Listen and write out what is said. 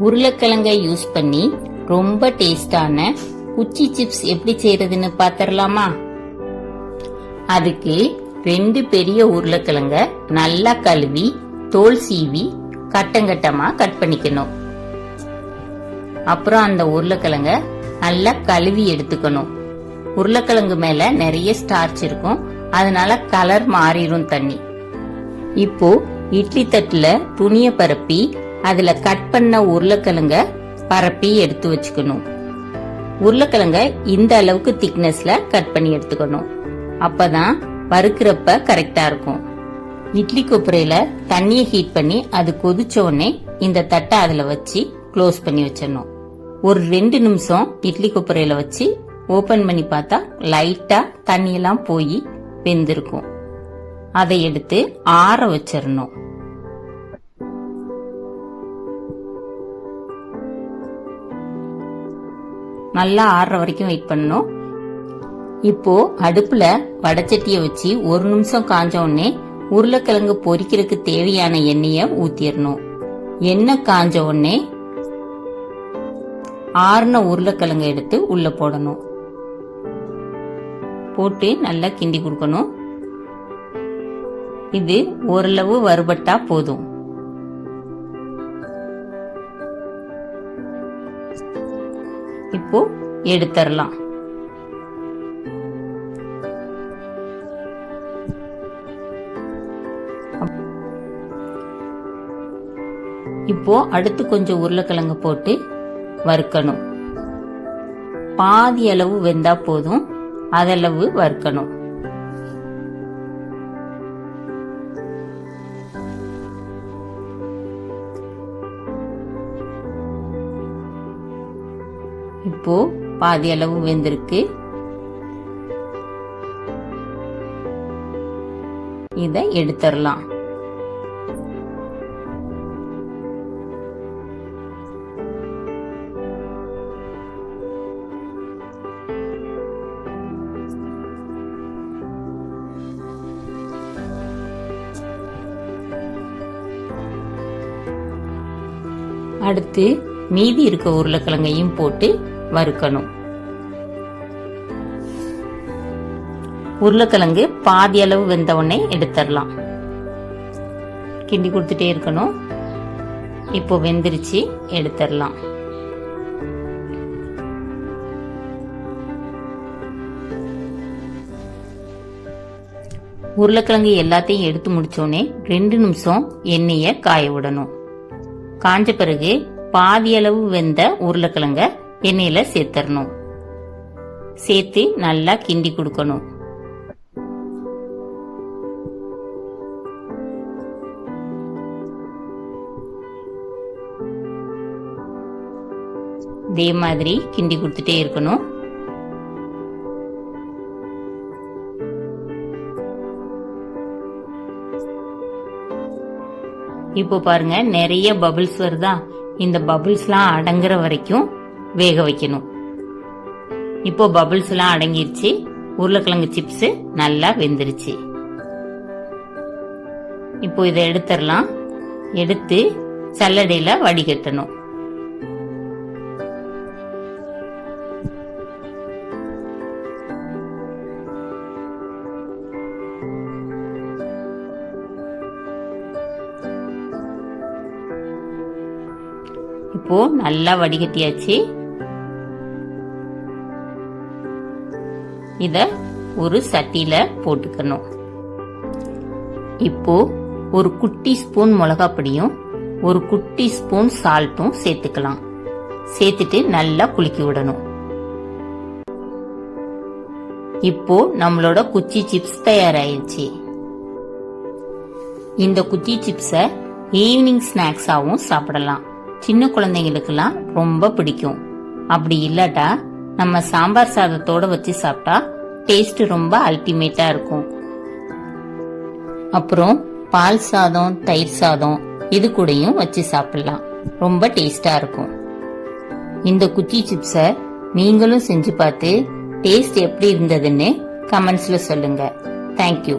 உருளைக்கிழங்கை யூஸ் பண்ணி ரொம்ப டேஸ்டான குச்சி சிப்ஸ் எப்படி செய்யறதுன்னு பாத்திரலாமா? அதுக்கு ரெண்டு பெரிய உருளைக்கிழங்க நல்லா கழுவி தோல் சீவி கட்டங்கட்டமா கட் பண்ணிக்கணும். அப்புறம் அந்த உருளைக்கிழங்க நல்லா கழுவி எடுத்துக்கணும். உருளைக்கிழங்கு மேல நிறைய ஸ்டார்ச் இருக்கும். அதனால கலர் மாறிடும் தண்ணி. இப்போ இட்லி தட்டுல துணிய பரப்பி அதுல கட் பண்ண உருளைக்கிழங்க பரப்பி எடுத்து வச்சுக்கணும். உருளைக்கிழங்க இந்த அளவுக்கு திக்னஸ்ல கட் பண்ணி எடுத்துக்கணும். அப்பதான் வறுக்கிறப்ப கரெக்டா இருக்கும். இட்லி கொப்பரையில தண்ணியை ஹீட் பண்ணி அது கொதிச்ச உடனே இந்த தட்டை அதுல வச்சு க்ளோஸ் பண்ணி வச்சிடணும். ஒரு ரெண்டு நிமிஷம் இட்லி கொப்பரையில வச்சு ஓபன் பண்ணி பார்த்தா லைட்டா தண்ணியெல்லாம் போய் வெந்திருக்கும். அதை எடுத்து ஆற வச்சிடணும். நல்லா ஆறுற வரைக்கும் வெயிட் பண்ணணும். இப்போ அடுப்புல வடச்சட்டியை வச்சு ஒரு நிமிஷம் காஞ்ச உடனே உருளைக்கிழங்கு பொரிக்கிறதுக்கு தேவையான எண்ணெயை ஊத்திடணும் எண்ணெய் காஞ்ச உடனே ஆறுன உருளைக்கிழங்கு எடுத்து உள்ள போடணும். போட்டு நல்லா கிண்டி கொடுக்கணும். இது ஓரளவு வறுபட்டா போதும். இப்போ எடுத்துடலாம் இப்போ அடுத்து கொஞ்சம் உருளைக்கிழங்கு போட்டு வறுக்கணும். பாதி அளவு வெந்தா போதும். அதளவு வறுக்கணும். இப்போ பாதி அளவு வெந்திருக்கு இதை எடுத்துடலாம். அடுத்து மீதி இருக்க உருளைக்கிழங்கையும் போட்டு வறுக்கணும். உருளைக்கிழங்கு பாதி அளவு வெந்த உடனே எடுத்துடலாம். கிண்டி கொடுத்துட்டே இருக்கணும். இப்போ வெந்துருச்சு எடுத்துடலாம். உருளைக்கிழங்கு எல்லாத்தையும் எடுத்து முடிச்சோடனே ரெண்டு நிமிஷம் எண்ணெயை காய விடணும். காஞ்ச பிறகு பாதியளவு வெந்த உருளைக்கிழங்க எண்ணெயில சேர்த்துடணும் சேர்த்து நல்லா கிண்டி கொடுக்கணும். இதே மாதிரி கிண்டி கொடுத்துட்டே இருக்கணும். இப்போ பாருங்க நிறைய பபிள்ஸ் வருதா? இந்த பபுள்ஸ்லாம் அடங்குற வரைக்கும் வேக வைக்கணும். இப்போ பபுள்ஸ்லாம் அடங்கிருச்சு. உருளைக்கிழங்கு சிப்ஸ் நல்லா வெந்துருச்சு. இப்போ இதை எடுத்துடலாம். எடுத்து சல்லடையில் வடிகட்டணும். இப்போ நல்லா வடிகட்டியாச்சு. இத ஒரு சட்டியில போட்டுக்கணும். இப்போ ஒரு குட்டி ஸ்பூன் மிளகாப்பொடியும் ஒரு குட்டி ஸ்பூன் சால்ட்டும் சேர்த்துக்கலாம். சேர்த்துட்டு நல்லா குலுக்கி விடணும். இப்போ நம்மளோட குச்சி சிப்ஸ் தயாராயிருச்சு. இந்த குச்சி சிப்ஸ ஈவினிங் ஸ்நாக்ஸாகவும் சாப்பிடலாம். சின்ன குழந்தைங்களுக்கெல்லாம் ரொம்ப பிடிக்கும். அப்படி இல்லாட்டா நம்ம சாம்பார் சாதத்தோட வச்சு சாப்பிட்டா டேஸ்ட் ரொம்ப அல்டிமேட்டா இருக்கும். அப்புறம் பால் சாதம் தயிர் சாதம் இது கூடயும் வச்சு சாப்பிடலாம். ரொம்ப டேஸ்டா இருக்கும். இந்த குச்சி சிப்ஸை நீங்களும் செஞ்சு பார்த்து டேஸ்ட் எப்படி இருந்ததுன்னு கமெண்ட்ஸ்ல சொல்லுங்க. தேங்க்யூ